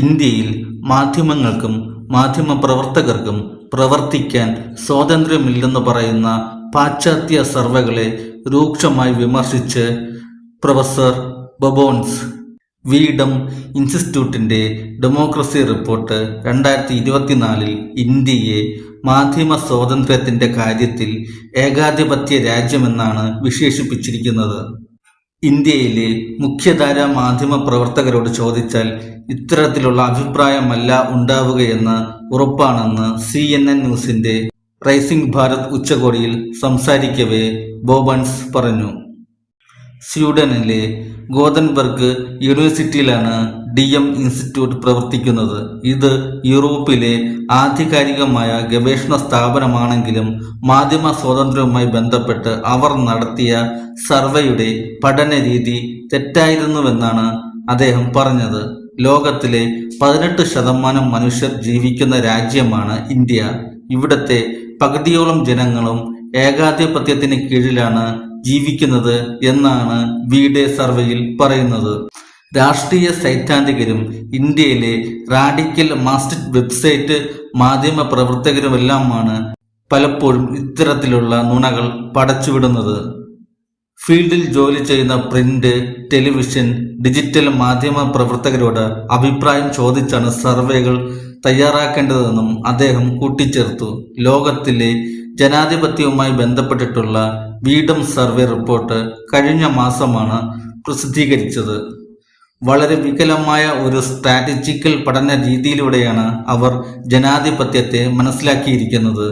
ഇന്ത്യയിൽ മാധ്യമങ്ങൾക്കും മാധ്യമ പ്രവർത്തകർക്കും പ്രവർത്തിക്കാൻ സ്വാതന്ത്ര്യമില്ലെന്ന് പറയുന്ന പാശ്ചാത്യ സർവകളെ രൂക്ഷമായി വിമർശിച്ച് പ്രൊഫസർ ബൊബോൺസ്. വീഡം ഇൻസ്റ്റിറ്റ്യൂട്ടിന്റെ ഡെമോക്രസി റിപ്പോർട്ട് രണ്ടായിരത്തി ഇരുപത്തിനാലിൽ ഇന്ത്യയെ മാധ്യമ സ്വാതന്ത്ര്യത്തിന്റെ കാര്യത്തിൽ ഏകാധിപത്യ രാജ്യമെന്നാണ് വിശേഷിപ്പിച്ചിരിക്കുന്നത്. ഇന്ത്യയിലെ മുഖ്യധാര മാധ്യമ പ്രവർത്തകരോട് ചോദിച്ചാൽ ഇത്തരത്തിലുള്ള അഭിപ്രായമല്ല ഉണ്ടാവുകയെന്ന് ഉറപ്പാണെന്ന് സി എൻ എൻ ന്യൂസിന്റെ റൈസിംഗ് ഭാരത് ഉച്ചകോടിയിൽ സംസാരിക്കവേ ബോബൺസ് പറഞ്ഞു. സ്വീഡനിലെ ഗോതൻബർഗ് യൂണിവേഴ്സിറ്റിയിലാണ് ഡി എം ഇൻസ്റ്റിറ്റ്യൂട്ട് പ്രവർത്തിക്കുന്നത്. ഇത് യൂറോപ്പിലെ ആധികാരികമായ ഗവേഷണ സ്ഥാപനമാണെങ്കിലും മാധ്യമ സ്വാതന്ത്ര്യവുമായി ബന്ധപ്പെട്ട് അവർ നടത്തിയ സർവേയുടെ പഠന രീതി തെറ്റായിരുന്നുവെന്നാണ് അദ്ദേഹം പറഞ്ഞത്. ലോകത്തിലെ പതിനെട്ട് ശതമാനം മനുഷ്യർ ജീവിക്കുന്ന രാജ്യമാണ് ഇന്ത്യ. ഇവിടത്തെ പകുതിയോളം ജനങ്ങളും ഏകാധിപത്യത്തിന് കീഴിലാണ് ജീവിക്കുന്നത് എന്നാണ് വീഡേ സർവേയിൽ പറയുന്നത്. രാഷ്ട്രീയ സൈദ്ധാന്തികരും ഇന്ത്യയിലെ റാഡിക്കൽ മാസ്റ്റിക് വെബ്സൈറ്റ് മാധ്യമ പ്രവർത്തകരുമെല്ലാമാണ് പലപ്പോഴും ഇത്തരത്തിലുള്ള നുണകൾ പടച്ചുവിടുന്നത്. ഫീൽഡിൽ ജോലി ചെയ്യുന്ന പ്രിന്റ് ടെലിവിഷൻ ഡിജിറ്റൽ മാധ്യമ പ്രവർത്തകരോട് അഭിപ്രായം ചോദിച്ചാണ് സർവേകൾ തയ്യാറാക്കേണ്ടതെന്നും അദ്ദേഹം കൂട്ടിച്ചേർത്തു. ലോകത്തിലെ ജനാധിപത്യവുമായി ബന്ധപ്പെട്ടിട്ടുള്ള വീഡം സർവേ റിപ്പോർട്ട് കഴിഞ്ഞ മാസമാണ് പ്രസിദ്ധീകരിച്ചത്. വളരെ വികലമായ ഒരു സ്ട്രാറ്റജിക്കൽ പഠന രീതിയിലൂടെയാണ് അവർ ജനാധിപത്യത്തെ മനസ്സിലാക്കിയിരിക്കുന്നത്.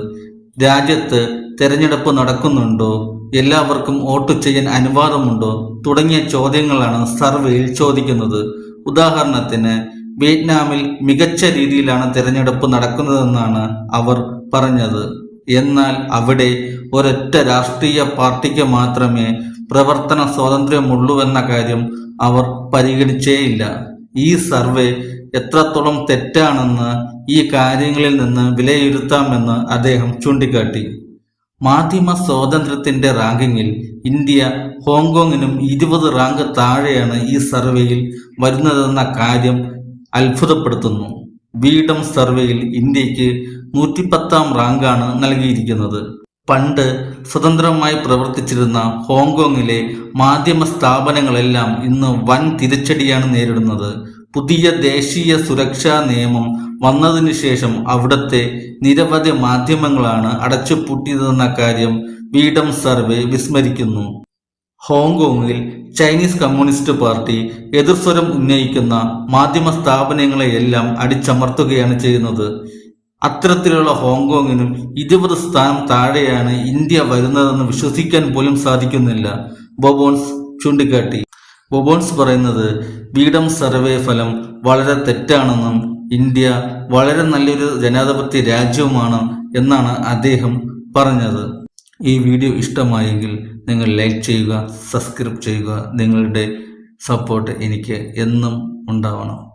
രാജ്യത്ത് തെരഞ്ഞെടുപ്പ് നടക്കുന്നുണ്ടോ? എല്ലാവർക്കും വോട്ട് ചെയ്യാൻ അനുവാദമുണ്ടോ? തുടങ്ങിയ ചോദ്യങ്ങളാണ് സർവേയിൽ ചോദിക്കുന്നത്. ഉദാഹരണത്തിന് വിയറ്റ്നാമിൽ മികച്ച രീതിയിലാണ് തിരഞ്ഞെടുപ്പ് നടക്കുന്നതെന്നാണ് അവർ പറഞ്ഞത്. എന്നാൽ അവിടെ ഒരൊറ്റ രാഷ്ട്രീയ പാർട്ടിക്ക് മാത്രമേ പ്രവർത്തന സ്വാതന്ത്ര്യമുള്ളൂവെന്ന കാര്യം അവർ പരിഗണിച്ചേയില്ല. ഈ സർവേ എത്രത്തോളം തെറ്റാണെന്ന് ഈ കാര്യങ്ങളിൽ നിന്ന് വിലയിരുത്താമെന്ന് അദ്ദേഹം ചൂണ്ടിക്കാട്ടി. മാധ്യമ സ്വാതന്ത്ര്യത്തിന്റെ റാങ്കിങ്ങിൽ ഇന്ത്യ ഹോങ്കോങ്ങിനും ഇരുപത് റാങ്ക് താഴെയാണ് ഈ സർവേയിൽ വരുന്നതെന്ന കാര്യം അത്ഭുതപ്പെടുത്തുന്നു. വീഡം സർവേയിൽ ഇന്ത്യയ്ക്ക് നൂറ്റിപ്പത്താം റാങ്കാണ് നൽകിയിരിക്കുന്നത്. പണ്ട് സ്വതന്ത്രമായി പ്രവർത്തിച്ചിരുന്ന ഹോങ്കോങ്ങിലെ മാധ്യമ സ്ഥാപനങ്ങളെല്ലാം ഇന്ന് വൻ തിരിച്ചടിയാണ് നേരിടുന്നത്. പുതിയ ദേശീയ സുരക്ഷാ നിയമം വന്നതിനു ശേഷം അവിടുത്തെ നിരവധി മാധ്യമങ്ങളാണ് അടച്ചുപൂട്ടിയതെന്ന കാര്യം വീഡം സർവേ വിസ്മരിക്കുന്നു. ഹോങ്കോങ്ങിൽ ചൈനീസ് കമ്മ്യൂണിസ്റ്റ് പാർട്ടി എതിർസ്വരം ഉന്നയിക്കുന്ന മാധ്യമ സ്ഥാപനങ്ങളെയെല്ലാം അടിച്ചമർത്തുകയാണ് ചെയ്യുന്നത്. അത്തരത്തിലുള്ള ഹോങ്കോങ്ങിനും ഇരുപത് സ്ഥാനം താഴെയാണ് ഇന്ത്യ വരുന്നതെന്ന് വിശ്വസിക്കാൻ പോലും സാധിക്കുന്നില്ല. ബൊബോൺസ് ചൂണ്ടിക്കാട്ടി. ബൊബോൺസ് പറയുന്നത് വീഡം സർവേ ഫലം വളരെ തെറ്റാണെന്നും ഇന്ത്യ വളരെ നല്ലൊരു ജനാധിപത്യ രാജ്യവുമാണ് എന്നാണ് അദ്ദേഹം പറഞ്ഞത്. ഈ വീഡിയോ ഇഷ്ടമായെങ്കിൽ നിങ്ങൾ ലൈക്ക് ചെയ്യുക സബ്സ്ക്രൈബ് ചെയ്യുക. നിങ്ങളുടെ സപ്പോർട്ട് എനിക്ക് എന്നും ഉണ്ടാവണം.